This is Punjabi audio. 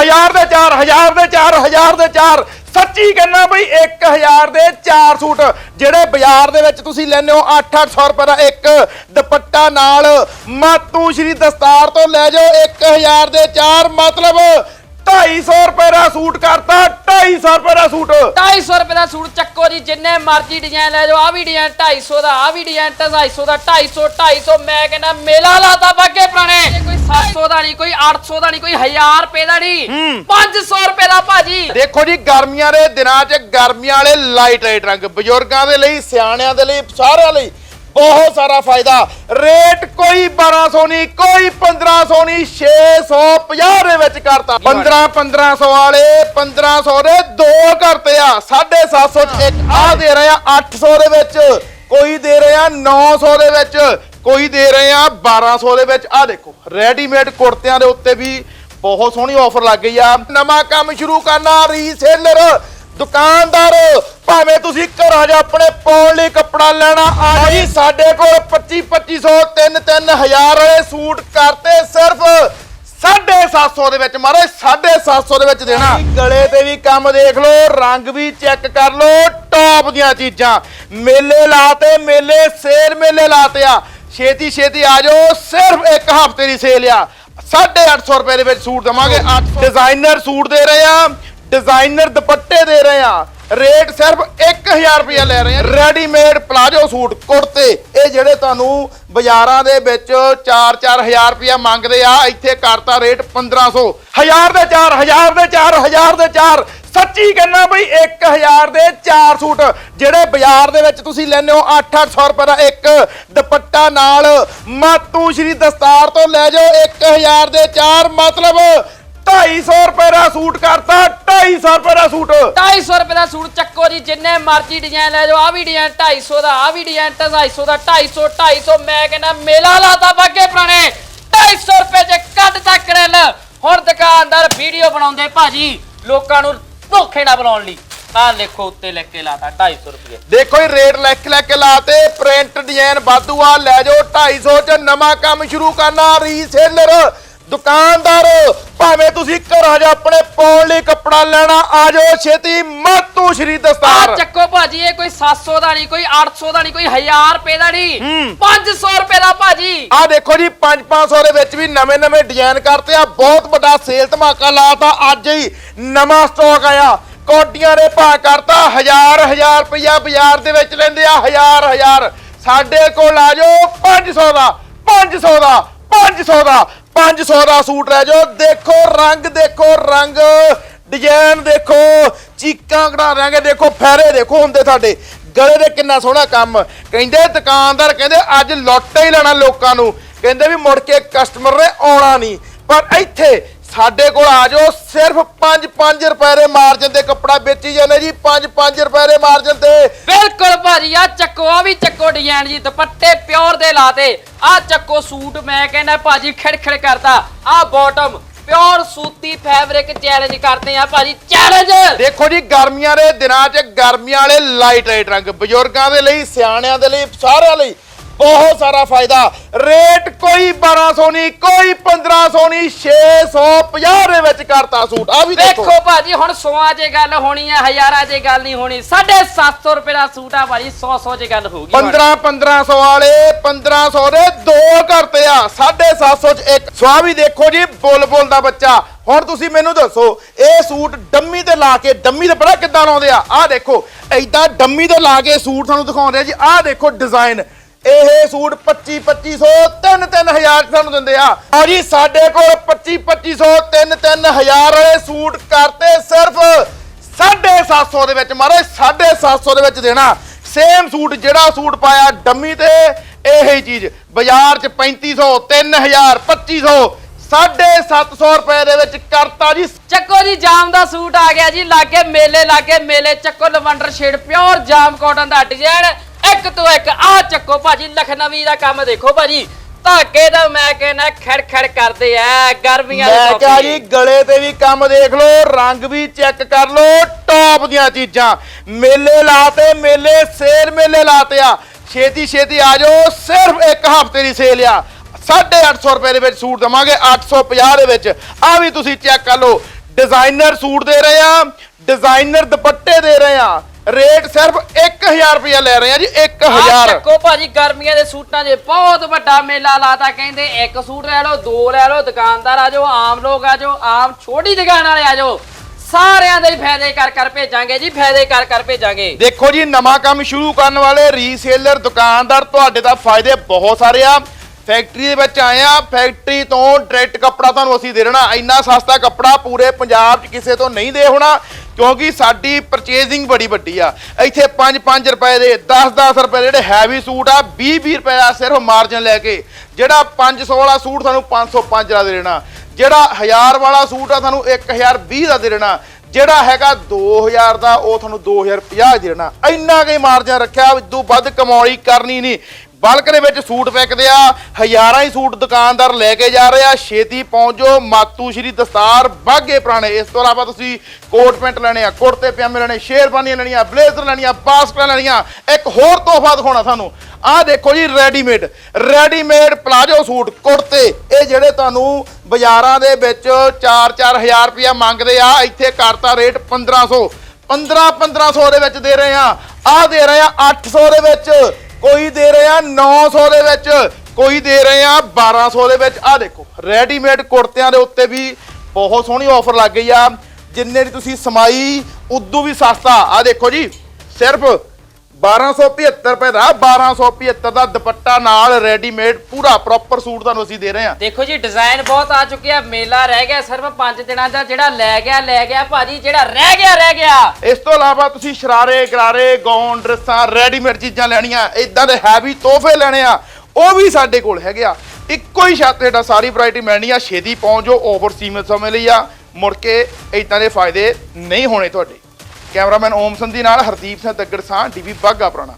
ਹਜ਼ਾਰ ਦੇ 4 ਹਜ਼ਾਰ ਦੇ 4 ਹਜ਼ਾਰ ਦੇ 4 ਸੱਚੀ ਕਹਿੰਦਾ ਬਈ 1000 ਦੇ 4 ਸੂਟ, ਜਿਹੜੇ ਬਾਜ਼ਾਰ ਦੇ ਵਿੱਚ ਤੁਸੀਂ ਲੈਂਦੇ ਹੋ 8-800 ਰੁਪਏ ਦਾ ਇੱਕ। ਦੁਪੱਟਾ ਨਾਲ ਮਾਤੂ ਸ਼੍ਰੀ ਦਸਤਾਰ ਤੋਂ ਲੈ ਜਾਓ 1000 ਦੇ 4 ਮਤਲਬ 250 ਰੁਪਏ ਦਾ ਸੂਟ ਕਰਤਾ 250 ਰੁਪਏ ਦਾ ਸੂਟ। 250 ਰੁਪਏ ਦਾ ਸੂਟ ਚੱਕੋ ਜੀ, ਜਿੰਨੇ ਮਰਜ਼ੀ ਡਿਜ਼ਾਈਨ ਲੈ ਜਾਓ ਆ ਵੀ ਡਿਜ਼ਾਈਨ 250 ਦਾ ਆ ਵੀ ਡਿਜ਼ਾਈਨ 250 ਦਾ 250 250 ਮੈਂ ਕਹਿੰਦਾ ਮੇਲਾ ਲਾਤਾ ਬਾਗੇ ਪੁਰਾਣੇ 800 ਦਾ ਨਹੀਂ ਕੋਈ 1000 ਰੁਪਏ ਦਾ ਨਹੀਂ। 500 ਰੁਪਏ ਦਾ ਭਾਜੀ। ਦੇਖੋ ਜੀ ਗਰਮੀਆਂ ਦੇ ਦਿਨਾਂ 'ਚ ਗਰਮੀਆਂ ਵਾਲੇ ਲਾਈਟ ਰੇਟ ਰੰਗ ਬਜ਼ੁਰਗਾਂ ਦੇ ਲਈ ਸਿਆਣਿਆਂ ਦੇ ਲਈ ਸਾਰਿਆਂ ਲਈ ਬਹੁਤ ਸਾਰਾ ਫਾਇਦਾ। ਰੇਟ ਕੋਈ 1200 ਨਹੀਂ ਕੋਈ 1500 ਨਹੀਂ 650 ਦੇ ਵਿੱਚ ਕਰਤਾ। 15 1500 ਵਾਲੇ 1500 ਦੇ ਦੋ ਕਰਤੇ ਆ। 750 ਚ ਇੱਕ ਆ ਦੇ ਰਹੇ ਆ 800 ਦੇ ਵਿੱਚ ਕੋਈ ਦੇ ਰਹੇ ਆ 900 ਦੇ ਵਿੱਚ। ਕੋਈ ਦੇ ਰਹੇ ਆ 1200 ਦੇ ਵਿੱਚ। ਆ ਦੇਖੋ ਰੈਡੀਮੇਡ ਕੁੜਤਿਆਂ ਦੇ ਉੱਤੇ ਵੀ ਬਹੁਤ ਸੋਹਣੀ ਆਫਰ ਲੱਗ ਗਈ ਆ। ਨਵਾਂ ਕੰਮ ਸ਼ੁਰੂ ਕਰਨਾ ਰੀਸੇਲਰ ਦੁਕਾਨਦਾਰ, ਭਾਵੇਂ ਤੁਸੀਂ ਘਰਾਂ 'ਚ ਆਪਣੇ ਪਾਉਣ ਲਈ ਕੱਪੜਾ ਲੈਣਾ, ਆ ਜੀ, ਸਾਡੇ ਕੋਲ 25 2500 3 3000 ਵਾਲੇ ਸੂਟ ਕਰਤੇ ਸਿਰਫ 750 ਦੇ ਵਿੱਚ, ਮਾਰੇ 750 ਦੇ ਵਿੱਚ ਦੇਣਾ। ਗਲੇ ਤੇ ਵੀ ਕੰਮ ਦੇਖ ਲਓ, ਰੰਗ ਵੀ ਚੈੱਕ ਕਰ ਲਓ ਟੌਪ ਦੀਆਂ ਚੀਜ਼ਾਂ। ਮੇਲੇ ਲਾਤੇ, ਮੇਲੇ ਸੇਲ ਮੇਲੇ ਲਾਤੇ ਆ। ਛੇਤੀ ਛੇਤੀ ਆ ਜਾਓ ਸਿਰਫ ਇੱਕ ਹਫ਼ਤੇ ਦੀ ਸੇਲ ਆ। 850 ਰੁਪਏ ਦੇ ਵਿੱਚ ਸੂਟ ਦਵਾਂਗੇ। ਡਿਜ਼ਾਈਨਰ ਸੂਟ ਦੇ ਰਹੇ ਆ ਡਿਜ਼ਾਈਨਰ ਦੁਪੱਟੇ ਦੇ ਰਹੇ ਆ। ਰੇਟ ਸਿਰਫ 1000 ਰੁਪਏ ਲੈ ਰਹੇ ਆ। ਰੈਡੀਮੇਡ ਪਲਾਜੋ ਸੂਟ ਕੁੜਤੇ ਇਹ ਜਿਹੜੇ ਤੁਹਾਨੂੰ ਬਾਜ਼ਾਰਾਂ ਦੇ ਵਿੱਚ 4-4000 ਰੁਪਏ ਮੰਗਦੇ ਆ ਇੱਥੇ ਕਰਤਾ ਰੇਟ 1500 1000 ਦੇ 4 1000 ਦੇ 4 1000 ਦੇ 4 ਸੱਚੀ ਕਹਿੰਦਾ ਬਈ 1000 ਦੇ 4 ਸੂਟ, ਜਿਹੜੇ ਬਾਜ਼ਾਰ ਦੇ ਵਿੱਚ ਤੁਸੀਂ ਲੈਂਦੇ ਹੋ 8-800 ਰੁਪਏ ਦਾ ਇੱਕ ਦੁਪੱਟਾ ਨਾਲ। ਮਾਤੂ ਸ਼੍ਰੀ ਦਸਤਾਰ ਤੋਂ ਲੈ ਜਾਓ 1000 ਦੇ 4 ਮਤਲਬ 250 ਰੁਪਏ ਦਾ ਸੂਟ ਕਰਤਾ 250 ਰੁਪਏ ਦਾ ਸੂਟ। 250 ਰੁਪਏ ਦਾ ਸੂਟ ਚੱਕੋ ਜੀ, ਜਿੰਨੇ ਮਰਜ਼ੀ ਡਿਜ਼ਾਈਨ ਲੈ ਜਾਓ ਆ ਵੀ ਡਿਜ਼ਾਈਨ 250 ਦਾ ਆ ਵੀ ਡਿਜ਼ਾਈਨ 250 ਦਾ 250 250 ਮੈਂ ਕਹਿੰਦਾ ਮੇਲਾ ਲਾਤਾ ਬਾਗੇ ਪੁਰਾਣੇ। 250 ਰੁਪਏ ਚ ਕੱਢ ਤੱਕ ਰੈਲ ਹੁਣ ਦੁਕਾਨਦਾਰ ਵੀਡੀਓ ਬਣਾਉਂਦੇ ਭਾਜੀ, ਲੋਕਾਂ ਨੂੰ ਧੋਖੇ ਨਾ ਬਣਾਉਣ ਲਈ। ਆਹ ਲਿਖੋ ਉੱਤੇ ਲਿਖ ਕੇ ਲਾਤਾ 250 ਰੁਪਏ। ਦੇਖੋ ਇਹ ਰੇਟ ਲਿਖ ਲੈ ਕੇ ਲਾਤੇ, ਪ੍ਰਿੰਟ ਡਿਜ਼ਾਈਨ ਵਾਧੂ ਆ, ਲੈ ਜਾਓ 250 ਚ ਨਵਾਂ ਕੰਮ ਸ਼ੁਰੂ ਕਰਨਾ ਰੀਸੇਲਰ ਦੁਕਾਨਦਾਰ ਭਾਵੇਂ ਤੁਸੀਂ ਘਰਾਂ 'ਚ ਆਪਣੇ ਪਾਉਣ ਲਈ ਕੱਪੜਾ ਲੈਣਾ ਆ ਜਾਓ ਛੇਤੀ ਮਾਤੂ ਸ਼੍ਰੀ ਆ ਦਸਤਾਰ ਚੱਕੋ ਭਾਜੀ ਇਹ ਕੋਈ 700 ਦਾ ਨਹੀਂ ਕੋਈ 800 ਦਾ ਨਹੀਂ ਕੋਈ 1000 ਰੁਪਏ ਦਾ ਨਹੀਂ 500 ਰੁਪਏ ਦਾ ਭਾਜੀ। ਆ ਦੇਖੋ ਜੀ 5-500 ਦੇ ਵਿੱਚ ਵੀ ਨਵੇਂ-ਨਵੇਂ ਡਿਜ਼ਾਈਨ ਕਰਤੇ ਆ ਬਹੁਤ ਵੱਡਾ ਸੇਲ ਧਮਾਕਾ ਲਾਤਾ ਅੱਜ ਹੀ ਨਵਾਂ ਸਟਾਕ ਆਇਆ। ਕੋਡੀਆਂ ਦੇ ਭਾਅ ਕਰਤਾ ਹਜ਼ਾਰ ਹਜ਼ਾਰ ਰੁਪਇਆ ਬਾਜ਼ਾਰ ਦੇ ਵਿੱਚ ਲੈਂਦੇ ਆ ਹਜ਼ਾਰ ਹਜ਼ਾਰ। ਸਾਡੇ ਕੋਲ ਆ ਜਾਓ 500 ਦਾ 500 ਦਾ 500 ਦਾ 500 ਦਾ ਸੂਟ ਲੈ ਜਾਓ। ਦੇਖੋ, ਰੰਗ ਦੇਖੋ, ਰੰਗ। ਡਿਜ਼ਾਈਨ ਦੇਖੋ, ਚੀਕਾਂ ਕਢਾ ਦਿਆਂਗੇ। ਦੇਖੋ, ਫੈਰੇ ਦੇਖੋ ਹੁੰਦੇ ਸਾਡੇ। ਗਲੇ ਦੇ ਕਿੰਨਾ ਸੋਹਣਾ ਕੰਮ। ਕਹਿੰਦੇ ਦੁਕਾਨਦਾਰ ਕਹਿੰਦੇ, ਅੱਜ ਲੁੱਟ ਹੀ ਲੈਣਾ ਲੋਕਾਂ ਨੂੰ। ਕਹਿੰਦੇ ਵੀ ਮੁੜ ਕੇ ਕਸਟਮਰ ਨੇ ਆਉਣਾ ਨਹੀਂ। ਪਰ ਇੱਥੇ ਸਾਡੇ ਕੋਲ ਆ ਜਾਓ। ਸਿਰਫ 5-5 ਰੁਪਏ ਦੇ ਮਾਰਜਨ ਤੇ ਕੱਪੜਾ ਵੇਚੀ ਜਾਂਦੇ ਜੀ। 5-5 ਰੁਪਏ ਦੇ ਮਾਰਜਨ ਤੇ। ਬਿਲਕੁਲ ਭਾਜੀ ਆ ਚੱਕੋ ਆ ਵੀ ਚੱਕੋ ਡਿਜ਼ਾਈਨ ਜੀ। ਦੁਪੱਟੇ ਪਿਓਰ ਦੇ ਲਾਤੇ। ਆ ਚੱਕੋ ਸੂਟ ਮੈਂ ਕਹਿੰਦਾ ਭਾਜੀ ਖਿੜਖਿੜ ਕਰਦਾ ਆ ਬਾਟਮ ਪਿਓਰ ਸੂਤੀ ਫੈਬਰਿਕ ਚੈਲੰਜ ਕਰਦੇ ਆ ਭਾਜੀ। ਚੈਲੰਜ ਦੇਖੋ ਜੀ ਗਰਮੀਆਂ ਦੇ ਦਿਨਾਂ 'ਚ ਗਰਮੀਆਂ ਵਾਲੇ ਲਾਈਟ ਰੇਟ ਰੰਗ ਬਜ਼ੁਰਗਾਂ ਦੇ ਲਈ ਸਿਆਣਿਆਂ ਦੇ ਲਈ ਸਾਰਿਆਂ ਲਈ ਬਹੁਤ ਸਾਰਾ ਫਾਇਦਾ। ਰੇਟ ਕੋਈ 1200 ਨਹੀਂ ਕੋਈ 1500 ਨਹੀਂ 650 ਦੇ ਵਿੱਚ ਕਰਤਾ ਸੂਟ। ਆ ਵੀ ਦੇਖੋ। ਦੇਖੋ ਭਾਜੀ ਹੁਣ ਸੌਆਂ 'ਚ ਗੱਲ ਹੋਣੀ ਆ ਹਜ਼ਾਰਾਂ 'ਚ ਗੱਲ ਨਹੀਂ ਹੋਣੀ 750 ਰੁਪਏ ਦਾ ਸੂਟ ਆ ਭਾਜੀ 100 100 'ਚ ਗੱਲ ਹੋਊਗੀ ਹੁਣ। 15 1500 ਵਾਲੇ 1500 ਦੇ ਦੋ ਕਰਤੇ ਆ 750 ਚ ਇੱਕ। ਸਵਾ ਵੀ ਦੇਖੋ ਜੀ ਬੁਲਬੁਲ ਦਾ ਬੱਚਾ। ਹੁਣ ਤੁਸੀਂ ਮੈਨੂੰ ਦੱਸੋ ਇਹ ਸੂਟ ਡੰਮੀ ਤੇ ਲਾ ਕੇ ਡੰਮੀ ਤੇ ਪਤਾ ਕਿੱਦਾਂ ਲਾਉਂਦੇ ਆ? ਆਹ ਦੇਖੋ ਐਦਾਂ ਡੰਮੀ ਤੇ ਲਾ ਕੇ ਸੂਟ ਤੁਹਾਨੂੰ ਦਿਖਾਉਂਦੇ ਆ ਜੀ। ਆਹ ਦੇਖੋ ਡਿਜ਼ਾਈਨ ਇਹ ਸੂਟ 25 2500 3 3000 ਤੁਹਾਨੂੰ ਦਿੰਦੇ ਆ। ਆ ਜੀ ਸਾਡੇ ਕੋਲ 25 2500 3 3000 ਵਾਲੇ ਸੂਟ ਕਰਤੇ ਸਿਰਫ 750 ਦੇ ਵਿੱਚ। ਮਹਾਰਾਜ 750 ਦੇ ਵਿੱਚ ਦੇਣਾ। ਸੇਮ ਸੂਟ ਜਿਹੜਾ ਸੂਟ ਪਾਇਆ ਡੰਮੀ ਤੇ, ਇਹੀ ਚੀਜ਼। ਬਾਜ਼ਾਰ 'ਚ 3500 3000 2500 750 ਰੁਪਏ ਦੇ ਵਿੱਚ ਕਰਤਾ ਜੀ। ਚੱਕੋ ਜੀ, ਜਾਮ ਦਾ ਸੂਟ ਆ ਗਿਆ ਜੀ। ਲਾਗੇ ਮੇਲੇ ਲਾਗੇ ਮੇਲੇ। ਚੱਕੋ lavender shade pure jam cotton ਦਾ ਡਿਜ਼ਾਈਨ ਇੱਕ ਤੋਂ ਇੱਕ ਆ ਚੱਕੋ ਭਾਜੀ ਲਖਨਵੀ ਦਾ ਕੰਮ ਦੇਖੋ ਭਾਜੀ। ਧਾਗੇ ਦਾ ਮੈਂ ਕਹਿੰਦਾ ਖੜ ਖੜ ਕਰਦੇ ਆ ਗਰਮੀਆਂ ਦੇ ਮੈਂ ਕਿਹਾ। ਜੀ ਗਲੇ ਤੇ ਵੀ ਕੰਮ ਦੇਖ ਲਓ ਰੰਗ ਵੀ ਚੈੱਕ ਕਰ ਲਓ ਟੌਪ ਦੀਆਂ ਚੀਜ਼ਾਂ। ਮੇਲੇ ਲਾਤੇ ਮੇਲੇ ਸੇਲ ਮੇਲੇ ਲਾਤੇ ਆ। ਛੇਤੀ ਛੇਤੀ ਆ ਜਾਓ ਸਿਰਫ ਇੱਕ ਹਫ਼ਤੇ ਦੀ ਸੇਲ ਆ। 850 ਰੁਪਏ ਦੇ ਵਿੱਚ ਸੂਟ ਦਵਾਂਗੇ 850 ਦੇ ਵਿੱਚ। ਆ ਵੀ ਤੁਸੀਂ ਚੈੱਕ ਕਰ ਲਓ। ਡਿਜ਼ਾਈਨਰ ਸੂਟ ਦੇ ਰਹੇ ਆ ਡਿਜ਼ਾਈਨਰ ਦੁਪੱਟੇ ਦੇ ਰਹੇ ਆ। ਰੇਟ ਸਿਰਫ 1000 ਰੁਪਇਆ ਲੈ ਰਹੇ ਆ ਜੀ ਆਹ 1000 ਚੱਕੋ ਭਾਜੀ ਗਰਮੀਆਂ ਦੇ ਸੂਟਾਂ 'ਚ ਬਹੁਤ ਵੱਡਾ ਮੇਲਾ ਲਾਤਾ ਕਹਿੰਦੇ। ਇੱਕ ਸੂਟ ਲੈ ਲਓ ਦੋ ਲੈ ਲਓ ਦੁਕਾਨਦਾਰ ਆ ਜਾਓ ਆਮ ਲੋਕ ਆ ਜਾਓ ਆਮ ਛੋਟੀ ਦੁਕਾਨ ਵਾਲੇ ਆ ਜਾਓ। ਸਾਰਿਆਂ ਦੇ ਹੀ ਫਾਇਦੇ ਕਰ ਕਰ ਭੇਜਾਂਗੇ ਜੀ ਫਾਇਦੇ ਕਰ ਕਰ ਭੇਜਾਂਗੇ। ਦੇਖੋ ਜੀ ਨਵਾਂ ਕੰਮ ਸ਼ੁਰੂ ਕਰਨ ਵਾਲੇ ਰੀਸੇਲਰ ਦੁਕਾਨਦਾਰ ਤੁਹਾਡੇ ਦਾ ਫਾਇਦੇ ਬਹੁਤ ਸਾਰੇ ਆ। ਫੈਕਟਰੀ ਦੇ ਵਿੱਚ ਆਏ ਆ, ਫੈਕਟਰੀ ਤੋਂ ਡਾਇਰੈਕਟ ਕੱਪੜਾ ਤੁਹਾਨੂੰ ਅਸੀਂ ਦੇ ਦੇਣਾ। ਇੰਨਾ ਸਸਤਾ ਕੱਪੜਾ ਪੂਰੇ ਪੰਜਾਬ 'ਚ ਕਿਸੇ ਤੋਂ ਨਹੀਂ ਦੇ ਹੋਣਾ, ਕਿਉਂਕਿ ਸਾਡੀ ਪਰਚੇਜ਼ਿੰਗ ਬੜੀ ਵੱਡੀ ਆ। ਇੱਥੇ 5-5 ਰੁਪਏ ਦੇ 10-10 ਰੁਪਏ ਦੇ ਜਿਹੜੇ ਹੈਵੀ ਸੂਟ ਆ 20-20 ਰੁਪਏ ਦਾ ਸਿਰਫ ਮਾਰਜਨ ਲੈ ਕੇ। ਜਿਹੜਾ 500 ਵਾਲਾ ਸੂਟ ਤੁਹਾਨੂੰ 505 ਦਾ ਦੇ ਦੇਣਾ। ਜਿਹੜਾ 1000 ਵਾਲਾ ਸੂਟ ਆ ਤੁਹਾਨੂੰ 1020 ਦਾ ਦੇ ਦੇਣਾ। ਜਿਹੜਾ ਹੈਗਾ 2000 ਦਾ, ਉਹ ਤੁਹਾਨੂੰ 2050 ਦੇ ਦੇਣਾ। ਇੰਨਾ ਕੁ ਮਾਰਜਨ ਰੱਖਿਆ ਇਦੋਂ ਵੱਧ ਕਮਾਈ ਕਰਨੀ ਨਹੀਂ। ਬਲਕ ਦੇ ਵਿੱਚ ਸੂਟ ਵਿਕਦੇ ਆ, ਹਜ਼ਾਰਾਂ ਹੀ ਸੂਟ ਦੁਕਾਨਦਾਰ ਲੈ ਕੇ ਜਾ ਰਹੇ ਆ। ਛੇਤੀ ਪਹੁੰਚੋ ਮਾਤੂ ਸ਼੍ਰੀ ਦਸਤਾਰ ਬਾਗੇ ਪੁਰਾਣੇ। ਇਸ ਤੋਂ ਇਲਾਵਾ ਤੁਸੀਂ ਕੋਟ ਪੈਂਟ ਲੈਣੇ ਆ, ਕੁੜਤੇ ਪਜਾਮੇ ਲੈਣੇ, ਸ਼ੇਰਵਾਨੀਆਂ ਲੈਣੀਆਂ, ਬਲੇਜ਼ਰ ਲੈਣੀਆਂ, ਬਾਸਕਟਾਂ ਲੈਣੀਆਂ। ਇੱਕ ਹੋਰ ਤੋਹਫਾ ਦਿਖਾਉਣਾ ਤੁਹਾਨੂੰ। ਆਹ ਦੇਖੋ ਜੀ, ਰੈਡੀਮੇਡ। ਰੈਡੀਮੇਡ ਪਲਾਜੋ ਸੂਟ, ਕੁੜਤੇ। ਇਹ ਜਿਹੜੇ ਤੁਹਾਨੂੰ ਬਾਜ਼ਾਰਾਂ ਦੇ ਵਿੱਚ 4-4000 ਰੁਪਇਆ ਮੰਗਦੇ ਆ, ਇੱਥੇ ਕਰਤਾ ਰੇਟ 1500 15 1500 ਦੇ ਵਿੱਚ ਦੇ ਰਹੇ ਆ। ਆਹ ਦੇ ਰਹੇ ਆ 800 ਦੇ ਵਿੱਚ। ਕੋਈ ਦੇ ਰਹੇ ਆ 900 ਦੇ ਵਿੱਚ, ਕੋਈ ਦੇ ਰਹੇ ਆ 1200 ਦੇ ਵਿੱਚ। ਆਹ ਦੇਖੋ ਰੈਡੀਮੇਡ ਕੁੜਤਿਆਂ ਦੇ ਉੱਤੇ ਵੀ ਬਹੁਤ ਸੋਹਣੀ ਆਫਰ ਲੱਗ ਗਈ ਆ। ਜਿੰਨੇ ਦੀ ਤੁਸੀਂ ਸਮਾਈ, ਉਦੋਂ ਵੀ ਸਸਤਾ। ਆਹ ਦੇਖੋ ਜੀ, ਸਿਰਫ 1275 ਰੁਪਏ ਦਾ 1275 ਦਾ ਦੁਪੱਟਾ ਨਾਲ ਰੈਡੀਮੇਡ ਪੂਰਾ ਪ੍ਰੋਪਰ ਸੂਟ ਤੁਹਾਨੂੰ ਅਸੀਂ ਦੇ ਰਹੇ ਹਾਂ। ਦੇਖੋ ਜੀ ਡਿਜ਼ਾਈਨ ਬਹੁਤ ਆ ਚੁੱਕੇ ਆ ਮੇਲਾ ਰਹਿ ਗਿਆ ਸਿਰਫ 5 ਦਿਨਾਂ ਦਾ ਜਿਹੜਾ ਲੈ ਗਿਆ ਲੈ ਗਿਆ ਭਾਜੀ ਜਿਹੜਾ ਰਹਿ ਗਿਆ ਰਹਿ ਗਿਆ। ਇਸ ਤੋਂ ਇਲਾਵਾ ਤੁਸੀਂ ਸ਼ਰਾਰੇ ਗਰਾਰੇ ਗੌਨ ਡਰੈਸਾਂ ਰੈਡੀਮੇਡ ਚੀਜ਼ਾਂ ਲੈਣੀਆਂ ਇਦਾਂ ਦੇ ਹੈਵੀ ਤੋਹਫੇ ਲੈਣੇ ਆ ਉਹ ਵੀ ਸਾਡੇ ਕੋਲ ਹੈਗੇ ਆ। ਇੱਕੋ ਹੀ ਛੱਤ ਹੇਠਾਂ ਸਾਰੀ ਵੈਰਾਈਟੀ ਮਿਲਣੀ ਆ ਛੇਤੀ ਪਹੁੰਚ ਓਵਰ ਸੀਮਤ ਸਮੇਂ ਲਈ ਆ। ਮੁੜ ਕੇ ਇਦਾਂ ਦੇ ਫਾਇਦੇ ਨਹੀਂ ਹੋਣੇ ਤੁਹਾਡੇ। ਕੈਮਰਾਮੈਨ ਓਮ ਸੰਧੀ ਨਾਲ ਹਰਦੀਪ ਸਿੰਘ ਦੱਗੜ ਸਾਹ ਡੀਵੀ ਬਾਗਾ ਪੁਰਾਣਾ।